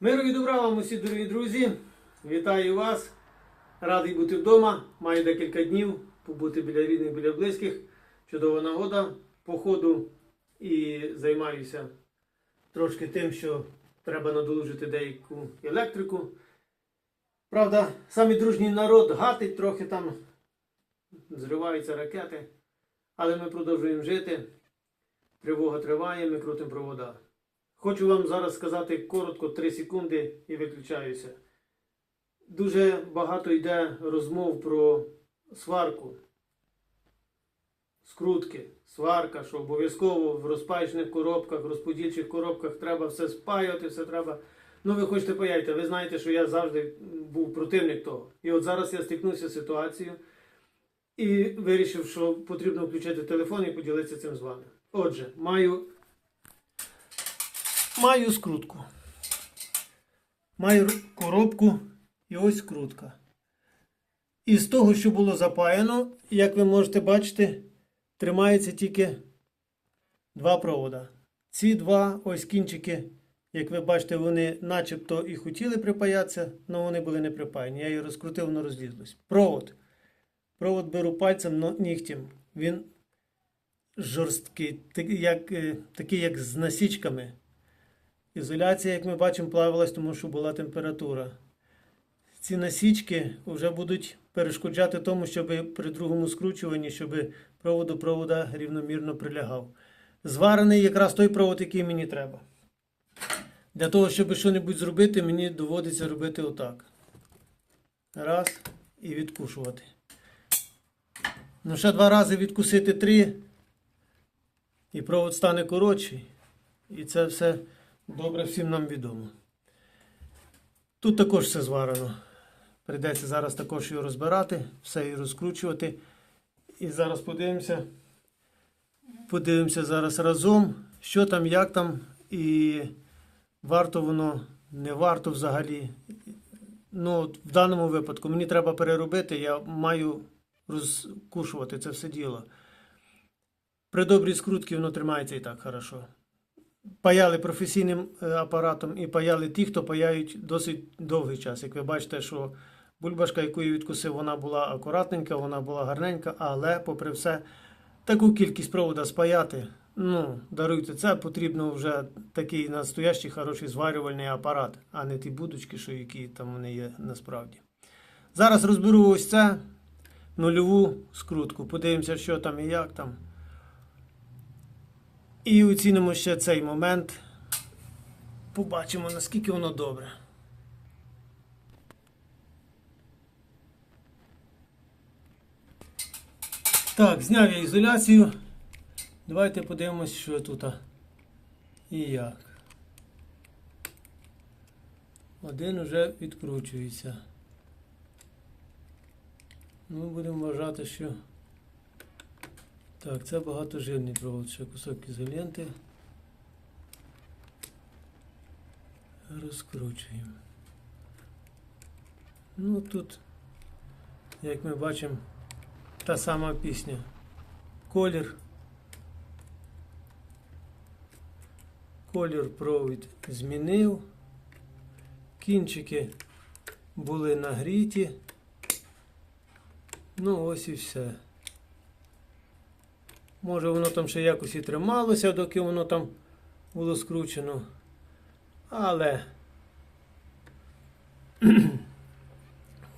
Миру і добра вам усі, дорогі друзі. Вітаю вас. Радий бути вдома. Маю декілька днів побути біля рідних, біля близьких. Чудова нагода походу і займаюся трошки тим, що треба надолужити деяку електрику. Правда, самі дружній народ гатить трохи там, зриваються ракети, але ми продовжуємо жити. Тривога триває, ми крутимо провода. Хочу вам зараз сказати коротко 3 секунди і виключаюся. Дуже багато йде розмов про сварку, скрутки, сварка, що обов'язково в розпаючних коробках, розподільчих коробках треба все спаювати, все треба. Ну, ви хочете паяйте, ви знаєте, що я завжди був противник того. І от зараз я стикнувся з ситуацією і вирішив, що потрібно включити телефон і поділитися цим з вами. Отже, маю Маю скрутку. Маю коробку і ось скрутка. І з того, що було запаяно, як ви можете бачити, тримається тільки два провода. Ці два ось кінчики, як ви бачите, вони начебто і хотіли припаятися, але вони були не припаяні. Я її розкрутив, воно розлізлось. Провод. Провод беру пальцем, но нігтем. Він жорсткий, такий як, е, такий як з насічками. Ізоляція, як ми бачимо, плавилась, тому що була температура. Ці насічки вже будуть перешкоджати тому, щоб при другому скручуванні, щоб провод до провода рівномірно прилягав. Зварений якраз той провод, який мені треба. Для того, щоб щось зробити, мені доводиться робити отак. Раз і відкушувати. Ну, ще два рази відкусити три, і провод стане коротший. І це все добре всім нам відомо. Тут також все зварено. Прийдеться зараз також його розбирати, все і розкручувати. І зараз подивимося. Подивимося зараз разом, що там, як там, і варто воно, не варто взагалі. Ну, в даному випадку мені треба переробити, я маю розкушувати це все діло. При добрій скрутці воно тримається і так хорошо паяли професійним е, апаратом і паяли ті, хто паяють досить довгий час. Як ви бачите, що бульбашка, яку я відкусив, вона була акуратненька, вона була гарненька, але, попри все, таку кількість провода спаяти, ну, даруйте, це потрібно вже такий настоящий хороший зварювальний апарат, а не ті будочки, що які там вони є насправді. Зараз розберу ось це нульову скрутку. Подивимося, що там і як там. І оцінимо ще цей момент. Побачимо, наскільки воно добре. Так, зняв я ізоляцію. Давайте подивимось, що тут і як. Один вже відкручується. Ну, будемо вважати, що. Так, це багатожирний провод, ще кусок ізоленти. Розкручуємо. Ну тут, як ми бачимо, та сама пісня. Колір. Колір провід змінив. Кінчики були нагріті. Ну ось і все. Може воно там ще якось і трималося, доки воно там було скручено. Але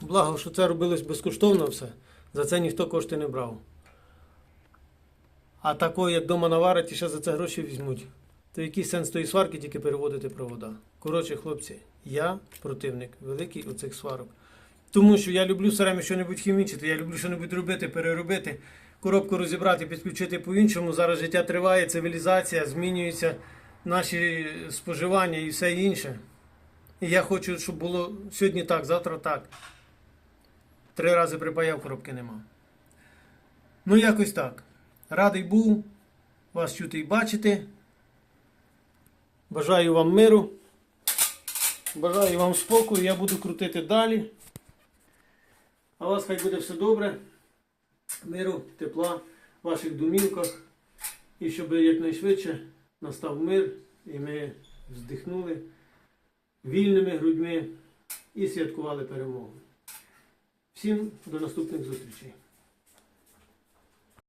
благо, що це робилось безкоштовно все. За це ніхто кошти не брав. А такого, як дома наварить, і ще за це гроші візьмуть. То який сенс тої сварки тільки переводити провода? Коротше, хлопці, я противник великий оцих сварок. Тому що я люблю все время щось хімічити, я люблю щось робити, переробити, коробку розібрати, підключити по-іншому. Зараз життя триває, цивілізація, змінюються наші споживання і все інше. І я хочу, щоб було сьогодні так, завтра так. Три рази припаяв, коробки нема. Ну, якось так. Радий був вас чути і бачити. Бажаю вам миру. Бажаю вам спокою. Я буду крутити далі. А вас хай буде все добре. Миру, тепла в ваших домівках. І щоб якнайшвидше настав мир і ми вздихнули вільними грудьми і святкували перемогу. Всім до наступних зустрічей.